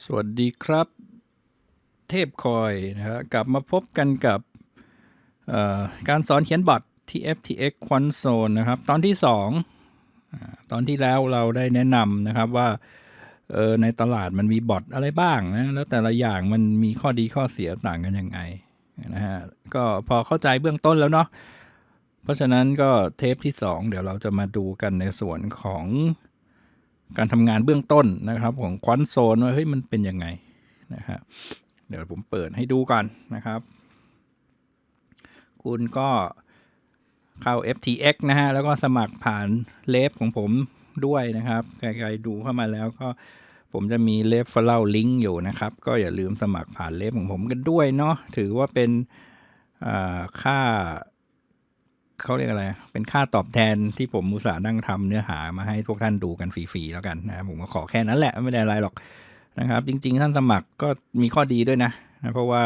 สวัสดีครับ เทพคอยนะฮะกลับมาพบกันกับการสอนเขียนบอทที่ FTX Console นะครับ ตอนที่สองอตอนที่แล้วเราได้แนะนำนะครับว่าในตลาดมันมีบอทอะไรบ้างนะแล้วแต่ละอย่างมันมีข้อดีข้อเสียต่างกันยังไงนะฮะก็พอเข้าใจเบื้องต้นแล้วเนาะเพราะฉะนั้นก็เทปที่สองเดี๋ยวเราจะมาดูกันในส่วนของ การทำงานเบื้องต้นนะครับของควอนโซนว่าเฮ้ยมันเป็นยังไงนะฮะเดี๋ยวผมเปิดให้ดูก่อนนะครับ คุณก็เข้า FTX นะฮะแล้วก็สมัครผ่านเลฟของผมด้วยนะครับใครๆดูเข้ามาแล้วก็ผมจะมีเลฟฟอลเล่าลิงก์อยู่นะครับ ก็อย่าลืมสมัครผ่านเลฟของผมกันด้วยเนาะถือว่าเป็นอ่าค่า เขาเรียกอะไร เป็นค่าตอบแทนที่ผมมุสานั่งทำเนื้อหามาให้พวกท่านดูกันฟรีๆแล้วกันนะผมก็ขอแค่นั้นแหละไม่ได้อะไรหรอกนะครับ จริง ๆ ท่านสมัครก็มีข้อดีด้วยนะนะเพราะว่า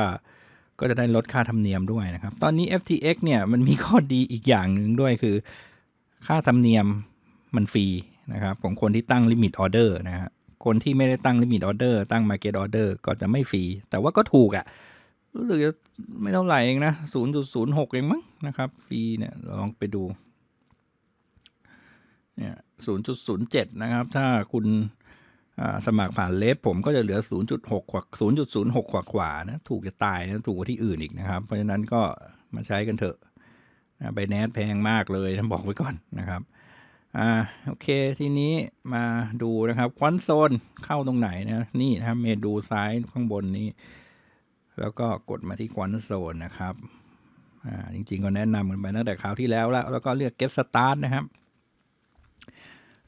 ก็จะได้ลดค่าธรรมเนียมด้วยนะครับ ตอนนี้ FTX เนี่ยมันมีข้อดีอีกอย่างหนึ่งด้วยคือ ค่าธรรมเนียมมันฟรีนะครับของคนที่ตั้งลิมิตออเดอร์นะฮะคนที่ไม่ได้ตั้งลิมิตออเดอร์ตั้ง Market Order ก็จะไม่ฟรีแต่ว่าก็ถูกอะ่ะ รู้สึกจะไม่เท่าไหร่เองนะ0.06เองมั้งนะครับฟรีเนี่ยลองไปดูเนี่ย0.07นะครับ ถ้าคุณสมัครผ่านเลฟผมก็จะเหลือ 0.6 กว่า 0.06 กว่ากว่าๆนะ ถูกจะตายนะ ถูกกว่าที่อื่นอีกนะครับ เพราะฉะนั้นก็มาใช้กันเถอะนะใบแนสแพงมากเลยท่านบอกไว้ก่อนนะครับ อ่า โอเค ทีนี้มาดูนะครับ ควันโซนเข้าตรงไหนนะ นี่นะครับ เมดูซ้ายข้างบนนี้ แล้วก็กดมาที่ควอนโซนนะครับอ่าจริงๆก็แนะนำกันไปตั้งแต่คราวที่แล้วแล้ว แล้วก็เลือก get start นะครับ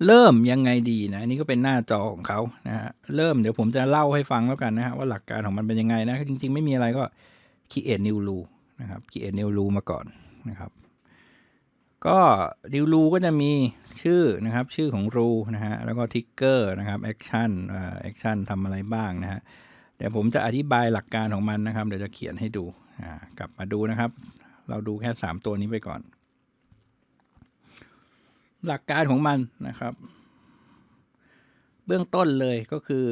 เริ่มยังไงดีนะอันนี้ก็เป็นหน้าจอของเขานะฮะเริ่มเดี๋ยวผมจะเล่าให้ฟังแล้วกันนะฮะว่าหลักการของมันเป็นยังไงนะจริง ๆ ไม่มีอะไรก็ create new rule นะครับ create new rule มาก่อนนะครับ ก็ new rule ก็จะมีชื่อนะครับ ชื่อของ rule นะฮะแล้วก็ trigger นะครับ action อ่า action ทำอะไรบ้างนะฮะ เดี๋ยวผมจะอธิบายหลักการของมันนะครับ เดี๋ยวจะเขียนให้ดูกลับมาดูนะครับ เราดูแค่สามตัวนี้ไปก่อน หลักการของมันนะครับ เบื้องต้นเลยก็คือ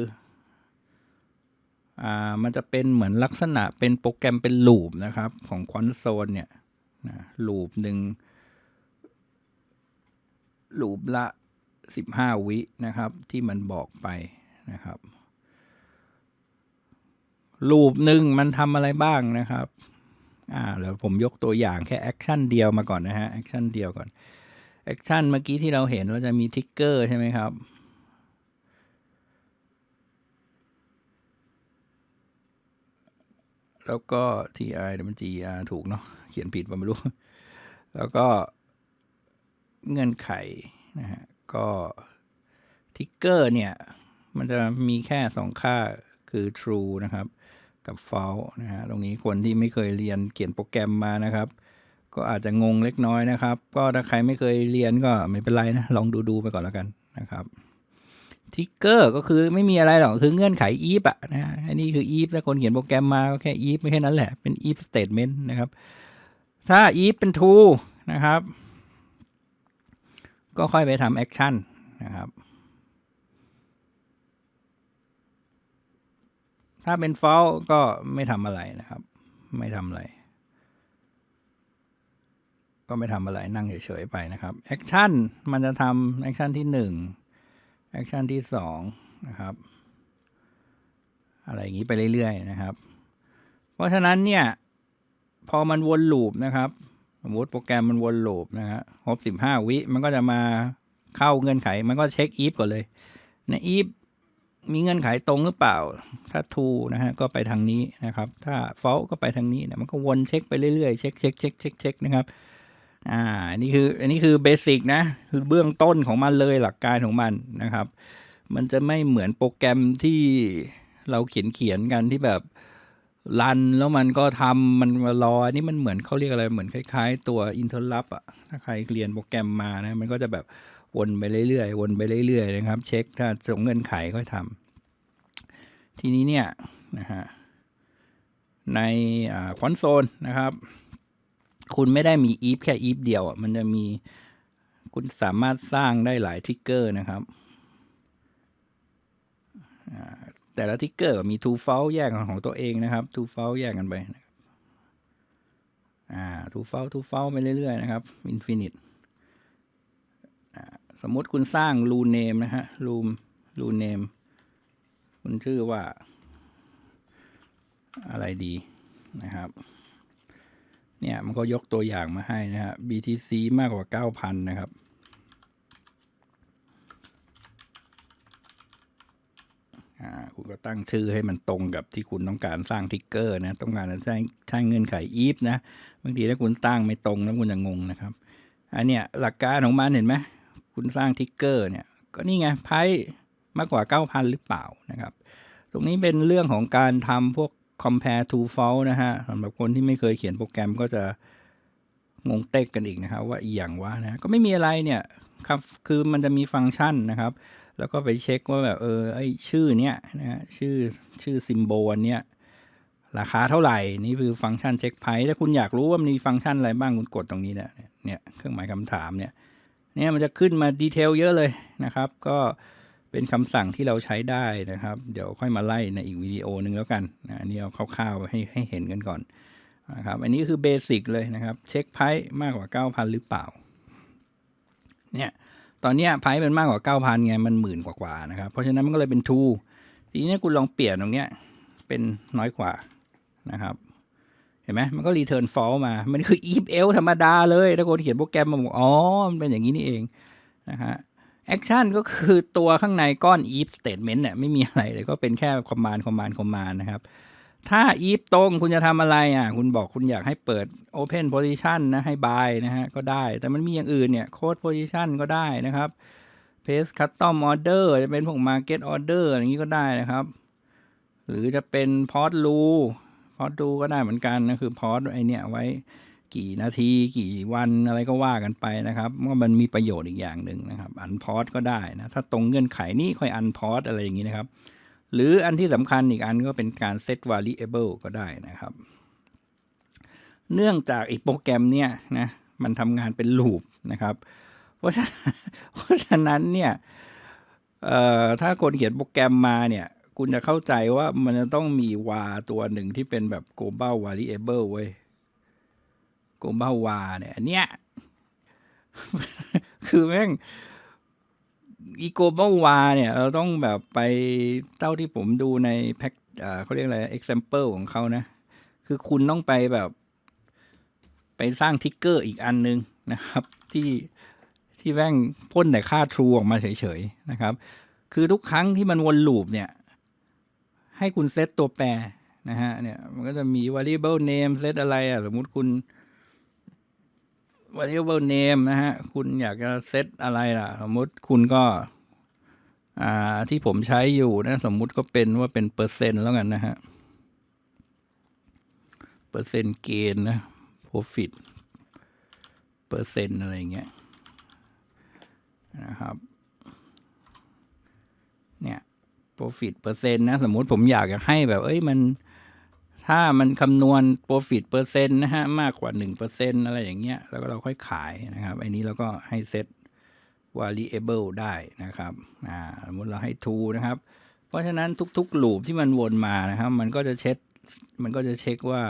อ่ามันจะเป็นเหมือนลักษณะเป็นโปรแกรมเป็นลูปนะครับ ของคอนโซลเนี่ยนะลูปหนึ่งลูปละสิบห้าวินะครับ ที่มันบอกไปนะครับ ลูปหนึ่งมันทำอะไรบ้างนะครับ อ่าเดี๋ยวผมยกตัวอย่างแค่แอคชั่นเดียวมาก่อนนะฮะแอคชั่นเดียวก่อนแอคชั่นเมื่อกี้ที่เราเห็นว่าจะมีทิกเกอร์ใช่ไหมครับแล้วก็ ti เดี๋ยวมัน GR ถูกเนาะเขียนผิดมไม่รู้ แล้วก็เงื่อนไขนะฮะ ก็ทิกเกอร์เนี่ย มันจะมีแค่สองค่าคือ true นะครับ กับ false นะฮะตรงนี้คนที่ไม่เคยเรียนเขียนโปรแกรมมานะครับ ก็อาจจะงงเล็กน้อยนะครับ ก็ถ้าใครไม่เคยเรียนก็ไม่เป็นไรนะลองดูดูๆไปก่อนแล้วกันนะครับทิกเกอร์ก็คือไม่มีอะไรหรอกคือเงื่อนไข if อะนะฮะอันนี้คือ if ถ้าคนเขียนโปรแกรมมาก็แค่ if ไม่แค่นั้นแหละเป็น if statement นะครับ ถ้า if เป็น true นะครับ ก็ค่อยไปทำ action นะครับ ถ้าเป็น false ก็ไม่ทำอะไรนะครับ ไม่ทำอะไร ก็ไม่ทำอะไรนั่งเฉยๆไปนะครับ action มันจะทำ action ที่หนึ่ง action ที่สองนะครับ อะไรอย่างนี้ไปเรื่อยๆนะครับ เพราะฉะนั้นเนี่ย พอมันวนลูปนะครับสมมติโปรแกรมมันวนลูปนะฮะครบสิบห้าวิมันก็จะมาเข้าเงื่อนไข มันก็เช็ค if ก่อนเลยใน if มีเงื่อนไขตรงหรือเปล่า ถ้า true นะฮะก็ไปทางนี้นะครับ ถ้า false ก็ไปทางนี้เนี่ยมันก็วนเช็คไปเรื่อยๆ เช็คเช็คเช็คเช็คเช็คนะครับ อ่าอันนี้คือ อันนี้คือเบสิกนะ คือเบื้องต้นของมันเลยหลักการของมันนะครับ มันจะไม่เหมือนโปรแกรมที่เราเขียนเขียนกันที่แบบรันแล้วมันก็ทำมันมารออันนี้มันเหมือนเขาเรียกอะไรเหมือนคล้ายๆ ตัวอินเทอร์ลับอะถ้าใครเรียนโปรแกรมมานะ มันก็จะแบบวนไปเรื่อยๆ วนไปเรื่อยๆ นะครับ เช็คถ้าส่งเงื่อนไขก็ทำ ทีนี้เนี่ยนะฮะในคอนโซลนะครับ คุณไม่ได้มี if แค่ if เดียวอะมันจะมีคุณสามารถสร้างได้หลายทริกเกอร์นะครับ แต่ละทิกเกอร์มี two f a l s แยกของตัวเองนะครับ two f a l s แยกกันไปนะครับอ่า two fault two f a l s ไปเรื่อยๆนะครับ infinite สมมติคุณสร้าง rule name นะฮะ rule rule name คุณชื่อว่า อะไรดีนะครับ เนี่ยมันก็ยกตัวอย่างมาให้นะฮะ BTC มากกว่า 9,000 นะครับ คุณก็ตั้งชื่อให้มันตรงกับที่คุณต้องการสร้างทิกเกอร์นะ ต้องการสร้างสร้างเงื่อนไข if นะบางทีถ้าคุณตั้งไม่ตรงแล้วคุณจะงงนะครับ อันเนี้ยหลักการของมันเห็นไหมคุณสร้างทิกเกอร์เนี่ย ก็นี่ไงไพ่ มากกว่า 9,000 หรือเปล่านะครับ ตรงนี้เป็นเรื่องของการทำพวก compare to false นะฮะสำหรับคนที่ไม่เคยเขียนโปรแกรมก็จะงงเต็กกันอีกนะครับ ว่าอย่างว่านะก็ไม่มีอะไรเนี่ยครับคือมันจะมีฟังก์ชันนะครับ แล้วก็ไปเช็คว่าแบบเออไอชื่อเนี้ยนะฮะชื่อชื่อซิมโบลเนี้ยราคาเท่าไหร่ นี่คือฟังก์ชันเช็คไพถ้าคุณอยากรู้ว่ามันมีฟังก์ชันอะไรบ้างคุณกดตรงนี้เนี่ยเนี่ยเครื่องหมายคำถามเนี่ยเนี่ยมันจะขึ้นมาดีเทลเยอะเลยนะครับ ก็ เป็นคำสั่งที่เราใช้ได้นะครับ เดี๋ยวค่อยมาไล่ในอีกวิดีโอหนึ่งแล้วกันนะอันนี้เอาคร่าวๆให้ให้เห็นกันก่อนนะครับอันนี้คือเบสิกเลยนะครับ เช็คไพ่มากกว่า 9,000 หรือเปล่าเนี่ยตอนนี้ไพ่เป็นมากกว่า 9,000ไงมันหมื่นกว่าๆนะครับ เพราะฉะนั้นมันก็เลยเป็นทูทีนี้คุณลองเปลี่ยนตรงเนี้ยเป็นน้อยกว่านะครับเห็นไหมมันก็รีเทิร์นฟอลมา มันคือ if else ธรรมดาเลยถ้าคนเขียนโปรแกรมมาบอกอ๋อมันเป็นอย่างนี้นี่เองนะฮะ แอคชั่นก็คือตัวข้างในก้อน if statement เนี่ยไม่มีอะไรเลยก็เป็นแค่ command command command นด์นะครับ ถ้า if ตรงคุณจะทำอะไรอะ คุณบอกคุณอยากให้เปิด open position นะ ให้ buy นะฮะ ก็ได้ แต่มันมีอย่างอื่นเนี่ย close position ก็ได้นะครับ paste custom order จะเป็นพวก market order อย่างนี้ก็ได้นะครับ หรือจะเป็น pause rule พอดดูก็ได้เหมือนกันนะคือพอดไอเนี้ยไว้ กี่นาทีกี่วันอะไรก็ว่ากันไปนะครับว่ามันมีประโยชน์อีกอย่างหนึ่งนะครับ อันพอดก็ได้นะ ถ้าตรงเงื่อนไขนี้ค่อยอันพอดอะไรอย่างนี้นะครับ หรืออันที่สำคัญอีกอันก็เป็นการ set variable ก็ได้นะครับ เนื่องจากอีกโปรแกรมเนี้ยนะมันทำงานเป็นลูปนะครับ เพราะฉะนั้นเพราะฉะนั้นเนี่ยถ้าคนเขียนโปรแกรมมาเนี่ย คุณจะเข้าใจว่ามันจะต้องมี var ตัวหนึ่งที่เป็นแบบ global variable เว้ย global var เนี่ยอันเนี้ยคือแม่งอี global var เนี่ย เราต้องแบบไปเท่าที่ผมดูในแพ็คเขาเรียกอะไร example ของเขานะ คือคุณต้องไปแบบ ไปสร้างทิกเกอร์อีกอันนึงนะครับ ที่ที่แม่งพ่นแต่ค่า true ออกมาเฉยๆนะครับ คือทุกครั้งที่มันวนลูปเนี่ย ให้คุณเซตตัวแปรนะฮะเนี่ยมันก็จะมี variable name เซตอะไรอะ สมมุติคุณ variable name นะฮะ คุณอยากจะเซตอะไรล่ะ สมมุติคุณก็ อ่า ที่ผมใช้อยู่นะ สมมุติก็เป็นว่าเป็นเปอร์เซ็นต์แล้วกันนะฮะ เปอร์เซ็นต์เกณฑ์นะ profit เปอร์เซ็นต์อะไรเงี้ยนะครับ เนี่ย profit เปอร์เซ็นต์นะ สมมุติผมอยากจะให้แบบ เอ้ยมัน ถ้ามันคำนวณ profit เปอร์เซ็นต์นะฮะ มากกว่าหนึ่งเปอร์เซ็นอะไรอย่างเงี้ย แล้วก็เราค่อยขายนะครับไอ้นี้เราก็ให้เซต variable ได้นะครับ อ่า สมมติเราให้ true นะครับ เพราะฉะนั้นทุกๆ loop ที่มันวนมานะครับ มันก็จะเช็ค มันก็จะเช็คว่า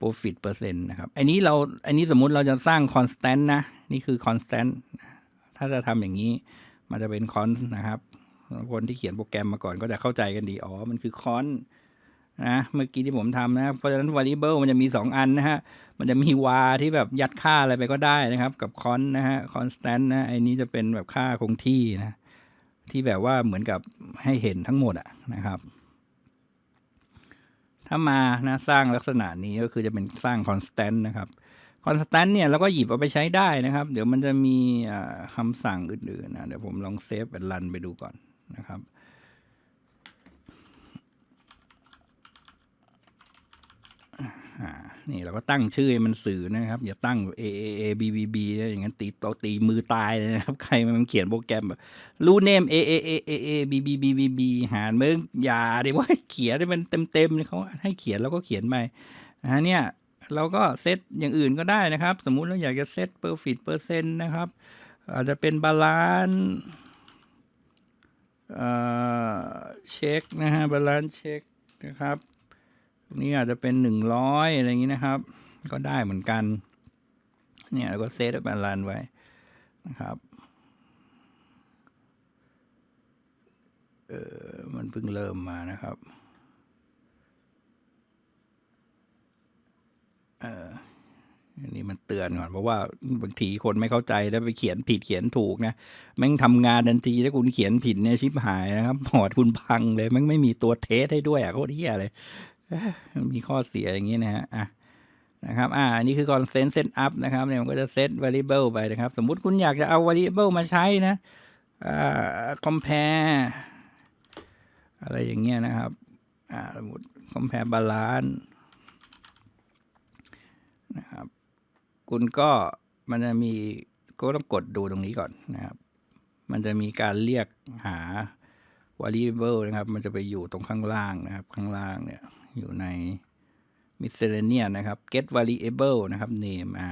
profit เปอร์เซ็นต์นะครับ อันนี้เรา อันนี้สมมุติเราจะสร้าง constant นะ นี่คือ constant ถ้าจะทำอย่างนี้ มันจะเป็น const นะครับ คนที่เขียนโปรแกรมมาก่อนก็จะเข้าใจกันดี อ๋อ มันคือ const นะเมื่อกี้ที่ผมทำนะเพราะฉะนั้น variable มันจะมี 2 อันนะฮะ มันจะมี var ที่แบบยัดค่าอะไรไปก็ได้นะครับ กับ const นะฮะ constant นะไอ้นี้จะเป็นแบบค่าคงที่นะ ที่แบบว่าเหมือนกับให้เห็นทั้งหมดอะนะครับ ถ้ามานะสร้างลักษณะนี้ก็คือจะเป็นสร้าง constant นะครับ constant เนี่ยเราก็หยิบเอาไปใช้ได้นะครับ เดี๋ยวมันจะมีคำสั่งอื่นๆนะเดี๋ยวผมลองเซฟเป็นรันไปดูก่อนนะครับ อ่า นี่เราก็ตั้งชื่อมันสื่อนะครับ อย่าตั้ง A A A B B B นะอย่างนั้นตีตตีมือตายเลยนะครับ ใครมันเขียนโปรแกรมแบบรู้เนม A A A A A B B B B B หารมึงอย่าดิว่าเขียนให้มันเต็มๆเขาให้เขียนแล้วก็เขียนไปนะฮะเนี่ยเราก็เซตอย่างอื่นก็ได้นะครับ สมมุติเราอยากจะเซต perfit เปอร์เซ็นต์นะครับ อาจจะเป็นบาลานซ์เอ่อเช็คนะฮะบาลานซ์เช็คนะครับ ตรงนี้อาจจะเป็นหนึ่งร้อยอะไรอย่างนี้นะครับ ก็ได้เหมือนกัน เนี่ยแล้วก็เซตบาลานซ์ไว้นะครับเออมันเพิ่งเริ่มมานะครับเอออันนี้มันเตือนก่อนเพราะว่าบางทีคนไม่เข้าใจแล้วไปเขียนผิดเขียนถูกนะแม่งทำงานทันทีถ้าคุณเขียนผิดเนี่ยชิบหายนะครับพอร์ตคุณพังเลยแม่งไม่มีตัวเทสให้ด้วยอะโคตรเหี้ยเลย มีข้อเสียอย่างนี้นะฮะอะนะครับ อ่า อันนี้คือ consent set up นะครับ เนี่ยมันก็จะ set variable ไปนะครับ สมมุติคุณอยากจะเอา variable มาใช้นะ อ่า compare อะไรอย่างเงี้ยนะครับ อ่า สมมติ compare balance นะครับ คุณก็มันจะมีก็ต้องกดดูตรงนี้ก่อนนะครับ มันจะมีการเรียกหา variable นะครับ มันจะไปอยู่ตรงข้างล่างนะครับ ข้างล่างเนี่ย อยู่ใน miscellaneous นะครับ get variable นะครับ name อ่า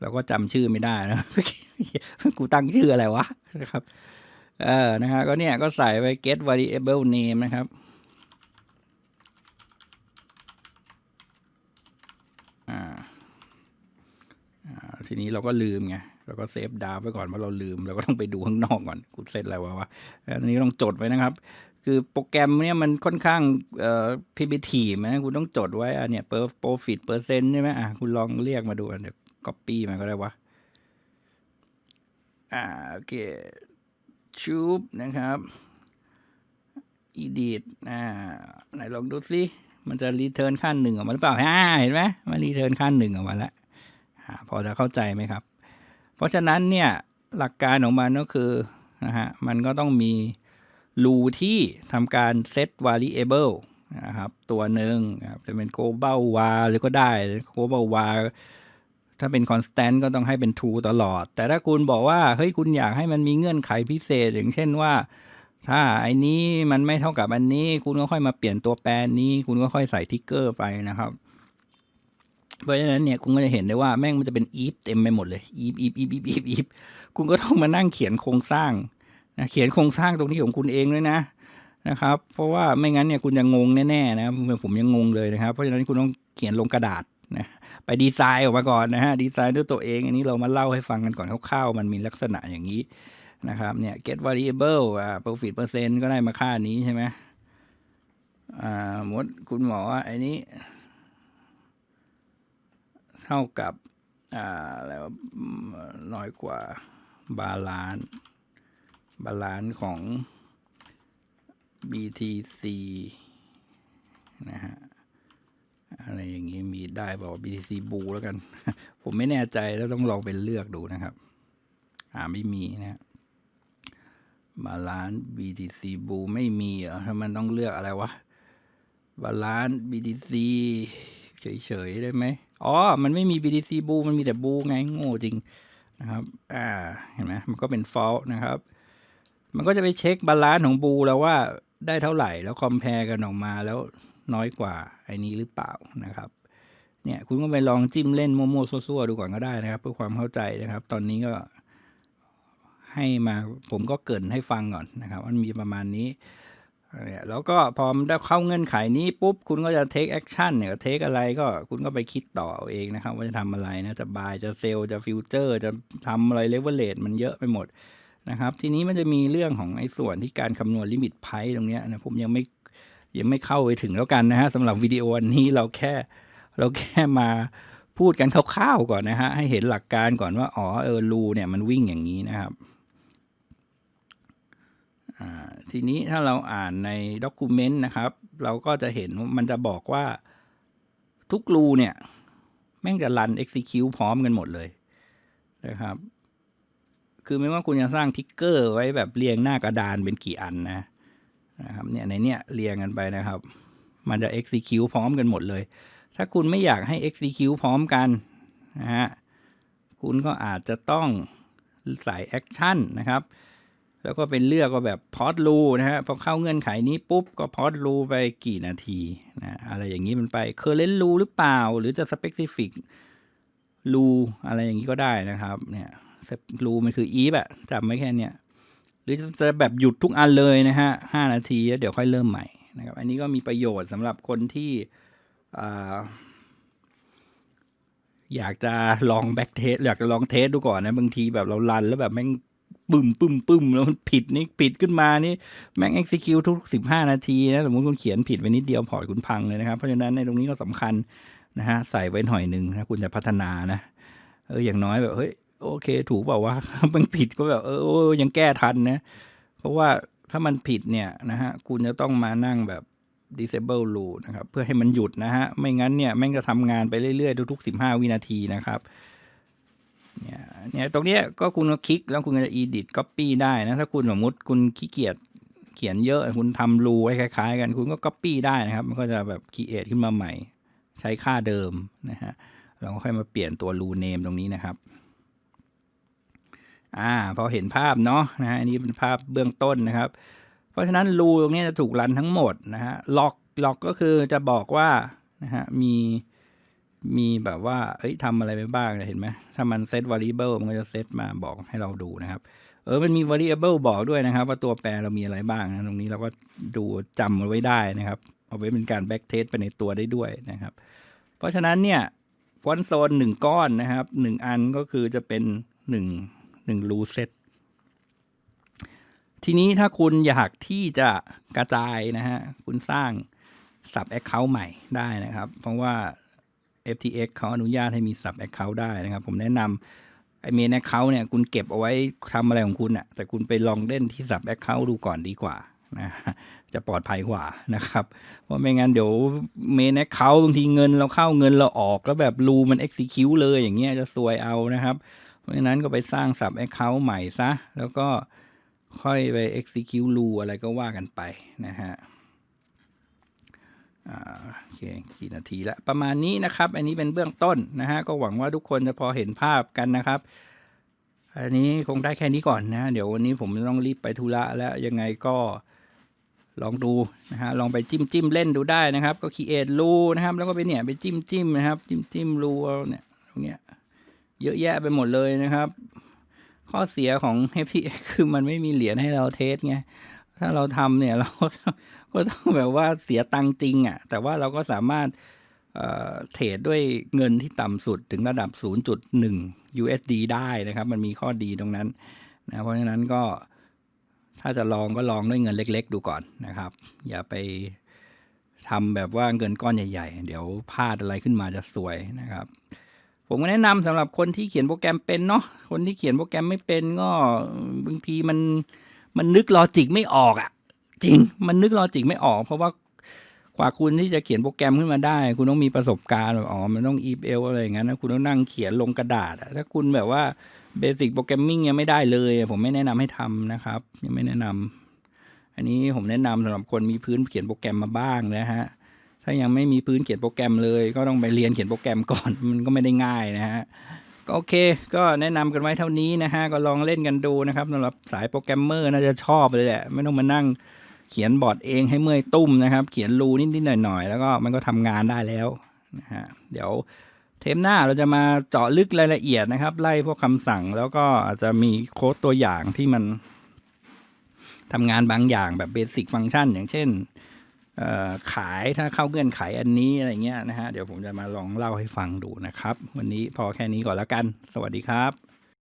เราก็จำชื่อไม่ได้นะกูตั้งชื่ออะไรวะนะครับเออนะฮะก็เนี่ยก็ใส่ไป get variable name นะครับอ่าอ่าทีนี้เราก็ลืมไงเราก็เซฟดาวไว้ก่อนว่าเราลืมเราก็ต้องไปดูข้างนอกก่อนกูเซตอะไรวะวะอันนี้ต้องจดไว้นะครับ คือโปรแกรมเนี่ยมันค่อนข้างเอ่อ primitive นะคุณต้องจดไว้อะเนี่ย per profit percent ใช่ไหมอะคุณลองเรียกมาดูอะเดี๋ยว copy มาก็ได้วะอ่าโอเคชูบนะครับ edit อ่าไหนลองดูสิมันจะรีเทิร์นค่าหนึ่งออกมาหรือเปล่าอ่าเห็นไหมมันรีเทิร์นค่าหนึ่งออกมาแล้วอ่พอจะเข้าใจไหมครับ เพราะฉะนั้นเนี่ยหลักการของมันก็คือนะฮะมันก็ต้องมี รูที่ทำการ set variable นะครับตัวหนึ่งจะเป็น global var หรือก็ได้ global var ถ้าเป็น constant ก็ต้องให้เป็น true ตลอด แต่ถ้าคุณบอกว่า เฮ้ยคุณอยากให้มันมีเงื่อนไขพิเศษ อย่างเช่นว่า ถ้าไอ้นี้มันไม่เท่ากับอันนี้ คุณก็ค่อยมาเปลี่ยนตัวแปรนี้ คุณก็ค่อยใส่ทิกเกอร์ไปนะครับ เพราะฉะนั้นเนี่ยคุณก็จะเห็นได้ว่าแม่งมันจะเป็น if เต็มไปหมดเลย if if if if if if คุณก็ต้องมานั่งเขียนโครงสร้าง นะเขียนโครงสร้างตรงนี้ของคุณเองด้วยนะนะครับ เพราะว่าไม่งั้นเนี่ยคุณจะงงแน่ๆนะผมยังงงเลยนะครับ เพราะฉะนั้นคุณต้องเขียนลงกระดาษนะไปดีไซน์ออกมาก่อนนะฮะดีไซน์ด้วยตัวเอง อันนี้เรามาเล่าให้ฟังกันก่อนคร่าวๆมันมีลักษณะอย่างนี้นะครับเนี่ย get variable อ่า profit percent ก็ได้มาค่านี้ใช่ไหมอ่าสมมติคุณหมอไอ้นี้ เท่ากับอ่าอะไรวน้อยกว่าบาลาน บาลานของ BTC นะฮะอะไรอย่างนี้มีได้บอกว่า BTC บูแล้วกัน ผมไม่แน่ใจแล้วต้องลองไปเลือกดูนะครับหาไม่มีนะฮะบาลานซ์ BTC บูไม่มีเหรอถ้ามันต้องเลือกอะไรวะบาลานซ์ BTC เฉยๆได้ไหมอ๋อ มันไม่มี BTC บูมันมีแต่บูไงโง่จริงนะครับ อ่า เห็นไหมมันก็เป็น fault นะครับ มันก็จะไปเช็คบาลานซ์ของบูแล้วว่าได้เท่าไหร่แล้วคอมเพลกันออกมาแล้วน้อยกว่าไอ้นี้หรือเปล่านะครับเนี่ยคุณก็ไปลองจิ้มเล่นโมั่ๆซั่วๆดูก่อนก็ได้นะครับ เพื่อความเข้าใจนะครับ ตอนนี้ก็ให้มาผมก็เกินให้ฟังก่อนนะครับมันมีประมาณนี้เนี่ยแล้วก็พอมันได้เข้าเงื่อนไขนี้ปุ๊บ คุณก็จะ take action เนี่ย take อะไรก็คุณก็ไปคิดต่อเองนะครับ ว่าจะทำอะไรนะ จะ buy จะ sell จะ future จะทำอะไร leverage มันเยอะไปหมด นะครับ ทีนี้มันจะมีเรื่องของไอ้ส่วนที่การคำนวณลิมิตไพตรงเนี้ยนะผมยังไม่ยังไม่เข้าไปถึงแล้วกันนะฮะสำหรับวิดีโอวันนี้เราแค่เราแค่มาพูดกันคร่าวๆก่อนนะฮะให้เห็นหลักการก่อนว่าอ๋อเออรูเนี่ยมันวิ่งอย่างนี้นะครับทีนี้ถ้าเราอ่านในด็อกิเมนต์นะครับ เราก็จะเห็นว่ามันจะบอกว่าทุกรูเนี่ย แม่งจะรัน execute พร้อมกันหมดเลยนะครับ คือไม่ว่าคุณจะสร้างทิกเกอร์ไว้แบบเรียงหน้ากระดานเป็นกี่อันนะนะครับเนี่ยในเนี้ยเรียงกันไปนะครับ มันจะ execute พร้อมกันหมดเลย ถ้าคุณไม่อยากให้ execute พร้อมกันนะฮะคุณก็อาจจะต้องใส่ action นะครับแล้วก็เป็นเลือกว่าแบบ pause rule นะฮะพอเข้าเงื่อนไขนี้ปุ๊บก็ pause rule ไปกี่นาทีนะอะไรอย่างนี้มันไป current rule หรือเปล่า หรือจะ specific rule อะไรอย่างนี้ก็ได้นะครับเนี่ย รูมันคือ if อะจำไว้แค่เนี้ยหรือจะแบบหยุดทุกอันเลยนะฮะห้านาทีแล้วเดี๋ยวค่อยเริ่มใหม่นะครับ อันนี้ก็มีประโยชน์สำหรับคนที่อ่าอยากจะลองแบ็กเทสอยากจะลองเทสดูก่อนนะ บางทีแบบเราลันแล้วแบบแม่งปึ้มปึ้มปึ้มแล้วมันผิดนี่ผิดขึ้นมานี่แม่ง execute ทุกสิบห้านาทีนะสมมติคุณเขียนผิดไปนิดเดียวพอร์ตคุณพังเลยนะครับ เพราะฉะนั้นในตรงนี้ก็สำคัญนะฮะใส่ไว้หน่อยหนึ่งนะคุณจะพัฒนานะเอออย่างน้อยแบบเฮ้ย โอเค ถูกเปล่าวะมันผิดก็แบบ เออยังแก้ทันนะ เพราะว่าถ้ามันผิดเนี่ยนะฮะคุณจะต้องมานั่งแบบ disable rule นะครับ เพื่อให้มันหยุดนะฮะ ไม่งั้นเนี่ยแม่งจะทำงานไปเรื่อยๆ ทุกๆ 15 วินาทีนะครับเนี่ยเนี่ยตรงเนี้ยก็คุณก็คลิกแล้วคุณก็จะ edit copy ได้นะ ถ้าคุณสมมติคุณขี้เกียจเขียนเยอะคุณทำรูไว้คล้ายๆ กัน คุณก็ copy ได้นะครับ มันก็จะแบบ create ขึ้นมาใหม่ ใช้ค่าเดิมนะฮะเราก็ค่อยมาเปลี่ยนตัวรูเนมตรงนี้นะครับ อ่าพอเห็นภาพเนาะนะฮะอันนี้เป็นภาพเบื้องต้นนะครับ เพราะฉะนั้นรูตรงนี้จะถูกรันทั้งหมดนะฮะล็อกล็อกก็คือจะบอกว่านะฮะมีมีแบบว่าเอ้ยทำอะไรไปบ้างเห็นไหมถ้ามันเซต variable มันก็จะเซตมาบอกให้เราดูนะครับ เออมันมี variable บอกด้วยนะครับ ว่าตัวแปรเรามีอะไรบ้างนะตรงนี้เราก็ดูจำมันไว้ได้นะครับ เอาไว้เป็นการ back test ไปในตัวได้ด้วยนะครับ เพราะฉะนั้นเนี่ยฟอนโซนหนึ่งก้อนนะครับหนึ่งอันก็คือจะเป็นหนึ่ง หนึ่งรูเซตทีนี้ถ้าคุณอยากที่จะกระจายนะฮะ คุณสร้าง sub account ใหม่ได้นะครับ เพราะว่า FTX เขาอนุญาตให้มี sub account ได้นะครับ ผมแนะนำไอเมน account เนี่ยคุณเก็บเอาไว้ทำอะไรของคุณอะแต่คุณไปลองเล่นที่ sub account ดูก่อนดีกว่านะจะปลอดภัยกว่านะครับ เพราะไม่งั้นเดี๋ยวเมน account บางทีเงินเราเข้าเงินเราออกแล้วแบบรูมัน execute เลยอย่างเงี้ยจะซวยเอานะครับ เพราะฉะนั้นก็ไปสร้าง sub account ใหม่ซะ แล้วก็ค่อยไป execute รูอะไรก็ว่ากันไปนะฮะโอเคกี่นาทีละประมาณนี้นะครับ อันนี้เป็นเบื้องต้นนะฮะ ก็หวังว่าทุกคนจะพอเห็นภาพกันนะครับ อันนี้คงได้แค่นี้ก่อนนะ เดี๋ยววันนี้ผมต้องรีบไปธุระแล้วยังไงก็ลองดูนะฮะ ลองไปจิ้มจิ้มเล่นดูได้นะครับ ก็ create รูนะครับ แล้วก็ไปเนี่ยไปจิ้มจิ้มนะครับ จิ้มจิ้มรูเนี่ยตรงเนี้ย เยอะแยะไปหมดเลยนะครับ ข้อเสียของ FTX คือมันไม่มีเหรียญให้เราเทสไง ถ้าเราทำเนี่ยเราก็ต้องแบบว่าเสียตังค์จริงอะ่ะ แต่ว่าเราก็สามารถเเทรดด้วยเงินที่ต่ำสุดถึงระดับ 0.1 USD ได้นะครับ มันมีข้อดีตรงนั้นนะเพราะฉะนั้นก็ถ้าจะลองก็ลองด้วยเงินเล็ก ๆ ดูก่อนนะครับ อย่าไปทำแบบว่าเงินก้อนใหญ่ ๆ เดี๋ยวพลาดอะไรขึ้นมาจะสวยนะครับ ผมก็แนะนำสำหรับคนที่เขียนโปรแกรมเป็นเนาะคนที่เขียนโปรแกรมไม่เป็นก็บางทีมันมันนึกลอจิกไม่ออกอะ่ะ จริงมันนึกลอจิกไม่ออก เพราะว่ากว่าคุณที่จะเขียนโปรแกรมขึ้นมาได้ คุณต้องมีประสบการณ์แบบอ๋อมันต้อง EFL อะไรอย่างนั้นนะคุณต้องนั่งเขียนลงกระดาษถ้าคุณแบบว่าเบสิกโปรแกรมมิ่งยังไม่ได้เลย ผมไม่แนะนำให้ทำนะครับ ยังไม่แนะนำอันนี้ผมแนะนำสำหรับคนมีพื้นเขียนโปรแกรมมาบ้างนะฮะ ถ้ายังไม่มีพื้นเขียนโปรแกรมเลย ก็ต้องไปเรียนเขียนโปรแกรมก่อน มันก็ไม่ได้ง่ายนะฮะก็โอเค ก็แนะนำกันไว้เท่านี้นะฮะ ก็ลองเล่นกันดูนะครับสำหรับสายโปรแกรมเมอร์น่าจะชอบเลยแหละ ไม่ต้องมานั่งเขียนบอร์ดเองให้เมื่อยตุ้มนะครับ เขียนรูนิดๆหน่อยๆ แล้วก็มันก็ทำงานได้แล้วนะฮะ เดี๋ยวเทปหน้าเราจะมาเจาะลึกรายละเอียดนะครับ ไล่พวกคำสั่งแล้วก็อาจจะมีโค้ดตัวอย่างที่มันทำงานบางอย่างแบบเบสิกฟังก์ชันอย่างเช่น ขายถ้าเข้าเงื่อนไขอันนี้อะไรเงี้ยนะฮะเดี๋ยวผมจะมาลองเล่าให้ฟังดูนะครับ วันนี้พอแค่นี้ก่อนแล้วกัน สวัสดีครับ